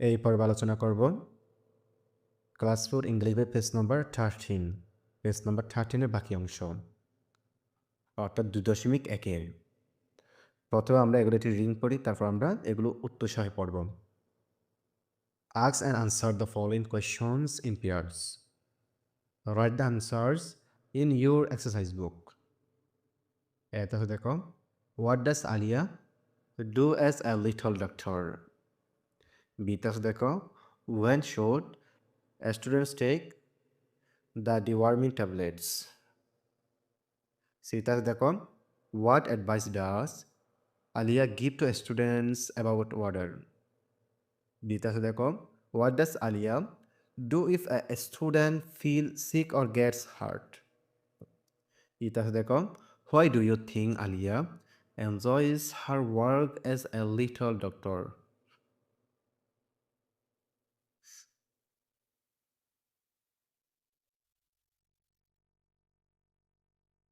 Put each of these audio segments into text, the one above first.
এই পর্ব আলোচনা করব। ক্লাস ফোর ইংলিশে page number thirteen page number থার্টিনের বাকি অংশ। অর্থাৎ দুই দশমিক একের প্রথমে আমরা এগুলো একটি রিং পড়ি, তারপর আমরা এগুলো উত্তরসাহে পড়ব। আক্স and answer the following questions in pairs write the answers in your exercise book এটা দেখো what does Aliya do as a little doctor বিতাস দেখো When should students take the deworming tablets? সিতাস দেখো What advice does Alia give to students about water? বিতাস দেখো What does Alia do if a student feel sick or gets hurt? ইতাস দেখো Why do you think Alia enjoys her work as a little doctor?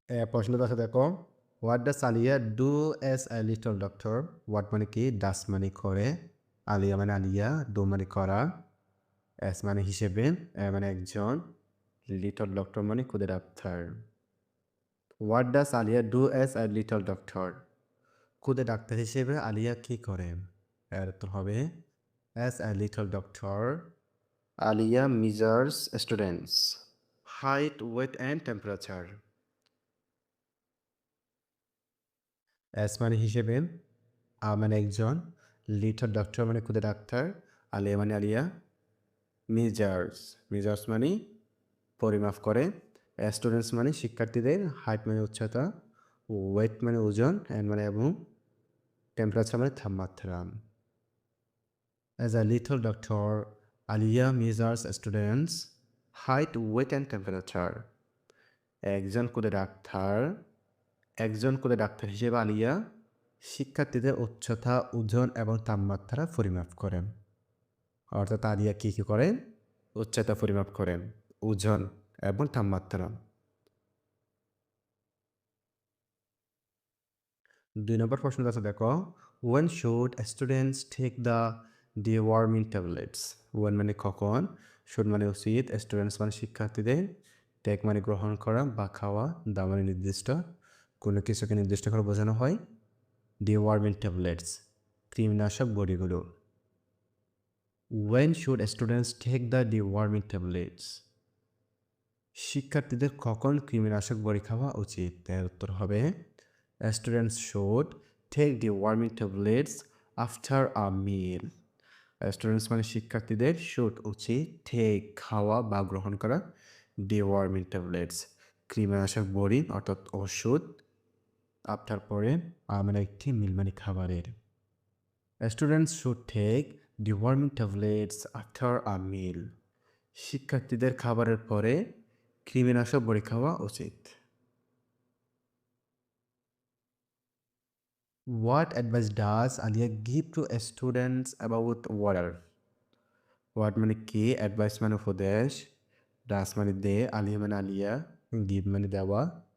প্রশ্নটা আছে দেখো। What does Aliya do as a little doctor what মানে কি? ডাস মানে করে আলিয়া মানে Alia do মানে করা এস মানে হিসেবে মানে একজন লিটল ডক্টর মানে খুদে doctor. What does Aliya do as a little doctor খুদে ডাক্তার হিসেবে আলিয়া কি করে? এর তো হবে as a little doctor Aliya measures students height weight and temperature as মানে হিসেবে আ মানে একজন লিটল ডক্টর মানে খুদে ডাক্তার আলিয়া মানে আলিয়া মিজার্স মিজার্স মানে পরিমাপ করে স্টুডেন্টস মানে শিক্ষার্থীদের হাইট মানে উচ্চতা ওয়েট মানে ওজন অ্যান্ড মানে এবং টেম্পারেচার মানে তাপমাত্রা as a little doctor Aliya measures students height weight and temperature একজন করে ডাক্তার একজন করে ডাক্তার হিসেবে আলিয়া শিক্ষার্থীদের উচ্চতা, ওজন এবং তাপমাত্রা পরিমাপ করেন। অর্থাৎ আলিয়া কী কী করেন? উচ্চতা পরিমাপ করেন, ওজন এবং তাপমাত্রা। দুই নম্বর প্রশ্ন আছে, দেখো when should students take the deworming tablets when মানে কখন? শুড মানে উচিত স্টুডেন্টস মানে শিক্ষার্থীদের টেক মানে গ্রহণ করা বা খাওয়া দা মানে নির্দিষ্ট কোনো কিছুকে নির্দিষ্ট করে বোঝানো হয়? ডিওয়ার্মিং ট্যাবলেটস কৃমিনাশক বড়িগুলো। When should students take the deworming tablets শিক্ষার্থীদের কখন কৃমিনাশক বড়ি খাওয়া উচিত? এর উত্তর হবে students should take deworming tablets after a meal students মানে শিক্ষার্থীদের শুড উচিত ঠেক খাওয়া বা গ্রহণ করা ডি ওয়ার্মিং ট্যাবলেটস কৃমিনাশক বড়ি অর্থাৎ ওষুধ আফটার পরে মানে একটি মিল মানে খাবারের students should take deworming tablets after a meal শিক্ষার্থীদের খাবারের পরে কৃমিনাশক বড়ি খাওয়া উচিত। What advice does Alia give to students about water? What মানে কি? অ্যাডভাইস মানে উপদেশ। ডাস মানে দে আলিয়া মানে আলিয়া। গিভ মানে দেওয়া।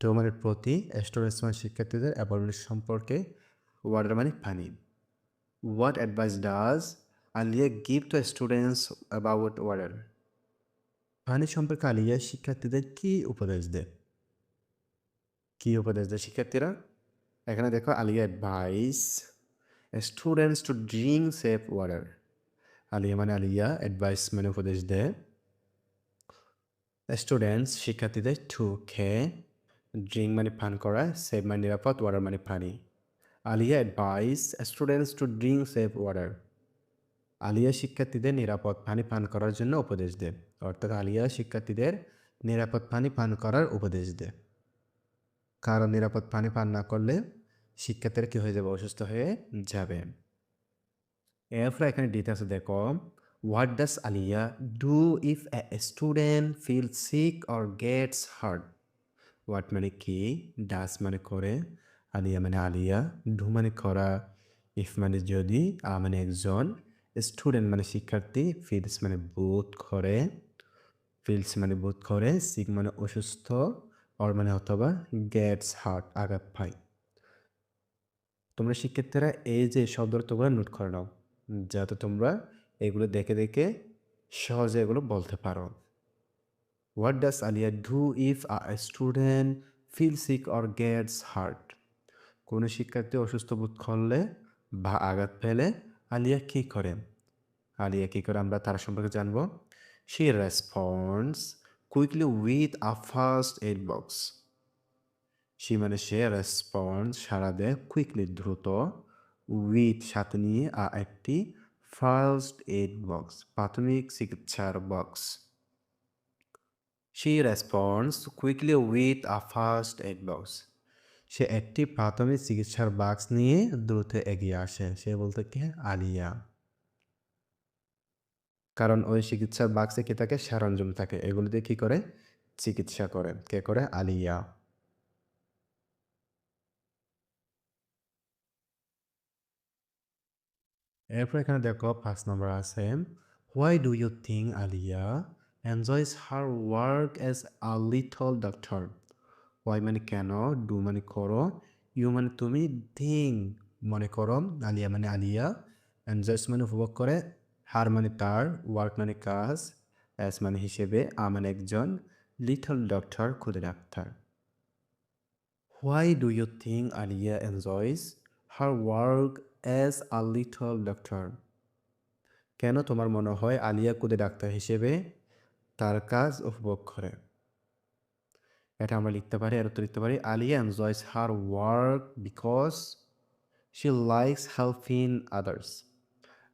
টু মানে প্রতি স্টুডেন্টস মানে শিক্ষার্থীদের অ্যাবর্মেন্ট সম্পর্কে ওয়াটার মানে পানি what advice does Aliya give to students about water পানি সম্পর্কে আলিয়া শিক্ষার্থীদের কি উপদেশ দেয়? কি উপদেশ দেয় শিক্ষার্থীরা? এখানে দেখো Aliya advise students to drink safe water Aliya মানে আলিয়া অ্যাডভাইস মানে উপদেশ দেয় স্টুডেন্টস শিক্ষার্থীদের টু খেয়ে ড্রিঙ্ক মানে পান করা সেফ মানে নিরাপদ ওয়াটার মানে পানি Aliya advise students to drink safe water Aliya শিক্ষার্থীদের নিরাপদ পানি পান করার জন্য উপদেশ দেয় অর্থাৎ আলিয়া শিক্ষার্থীদের নিরাপদ পানি পান করার উপদেশ দেয় কারণ নিরাপদ পানি পান না করলে শিক্ষার্থীরা কী হয়ে যাবে অসুস্থ হয়ে যাবে এরপরে এখানে ডিটেলস দেখো what does Aliya do if a student feel sick or gets hurt what মানে কি ডাস মানে করে, আলিয়া মানে আলিয়া, ডু মানে করা ইফ মানে যদি, আ মানে একজন, স্টুডেন্ট মানে শিক্ষার্থী ফিলস মানে বোধ করে ফিলস মানে বোধ করে সিক মানে অসুস্থ, অর মানে অথবা গেটস হার্ট, আঘাত পাই তোমরা শিক্ষার্থীরা এই যে শব্দ অর্থগুলো নোট করে নাও, যাতে তোমরা এগুলো দেখে দেখে সহজে এগুলো বলতে পারো। What does Aliya do if a student feel sick or gets hurt কোনো শিক্ষার্থী অসুস্থ বোধ করলে বা আঘাত পেলে আলিয়া কী করে? আলিয়া কী করে আমরা তার সম্পর্কে জানব? She response quickly with a first aid box সে মানে সে রেসপন্স সারা দেয় কুইকলি দ্রুত উইথ সাথে নিয়ে একটি ফার্স্ট এইড বক্স প্রাথমিক চিকিৎসার box she response quickly with a first aid box সে একটি প্রাথমিক চিকিৎসার বাক্স নিয়ে দ্রুত এগিয়ে আসে। সে বলতে কি? আলিয়া। কারণ ওই চিকিৎসার বাক্সে কি থাকে? সারঞ্জম থাকে। এগুলো দিয়ে কি করে? চিকিৎসা করে। কে করে? আলিয়া। এরপর এখানে দেখো, পাঁচ নম্বর আছে why do you think Aliya enjoys her work as a little doctor why মানে কেন ডু মানে করো ইউ মানে তুমি থিং মনে করো আলিয়া মানে আলিয়া এনজয়স মানে উপভোগ করে হার মানে তার ওয়ার্ক মানে কাজ এস মানে হিসেবে আ মানে একজন লিটল ডক্টর খুদে doctor why do you think Aliya enjoys her work as a little doctor কেন তোমার মনে হয় আলিয়া কুদে ডাক্তার হিসেবে তার কাজ উপভোগ করে। এটা আমরা লিখতে পারি, এর উত্তর লিখতে পারি Aliya enjoys her work because she likes helping others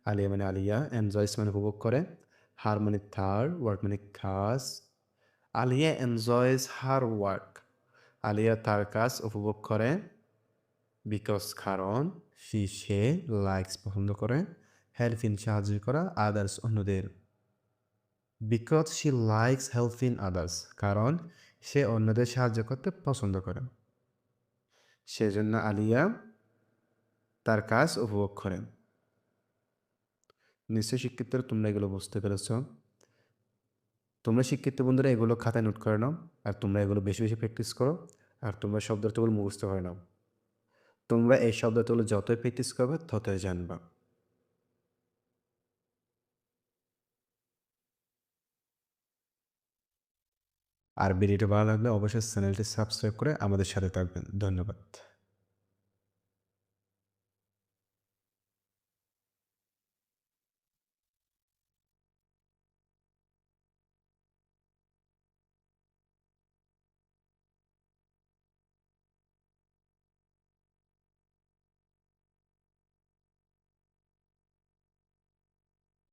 Aliya মানে আলিয়া এনজয়স মানে উপভোগ করে হার মানে তার ওয়ার্ক মানে কাজ। Aliya enjoys her work Aliya তার কাজ উপভোগ করে বিকজ কারণ সি সে লাইকস পছন্দ করে হেল্পিং সাহায্য করা আদার্স অন্যদের। Because she likes helping others কারণ সে অন্যদের সাহায্য করতে পছন্দ করে। সেজন্য আলিয়া তার কাজ উপভোগ করেন নিশ্চয়ই শিক্ষিতরা তোমরা এগুলো বুঝতে পেরেছ। তোমরা শিক্ষিত বন্ধুরা এগুলো খাতায় নোট করে নাও, আর তোমরা এগুলো বেশি বেশি প্র্যাকটিস করো, আর তোমরা শব্দগুলো মুখস্থ করে নাও। তোমরা এই শব্দগুলো যতই প্র্যাকটিস করবে, ততই জানবা। আর ভিডিওটা ভালো লাগলে অবশ্যই চ্যানেলটি সাবস্ক্রাইব করে আমাদের সাথে থাকবেন। ধন্যবাদ।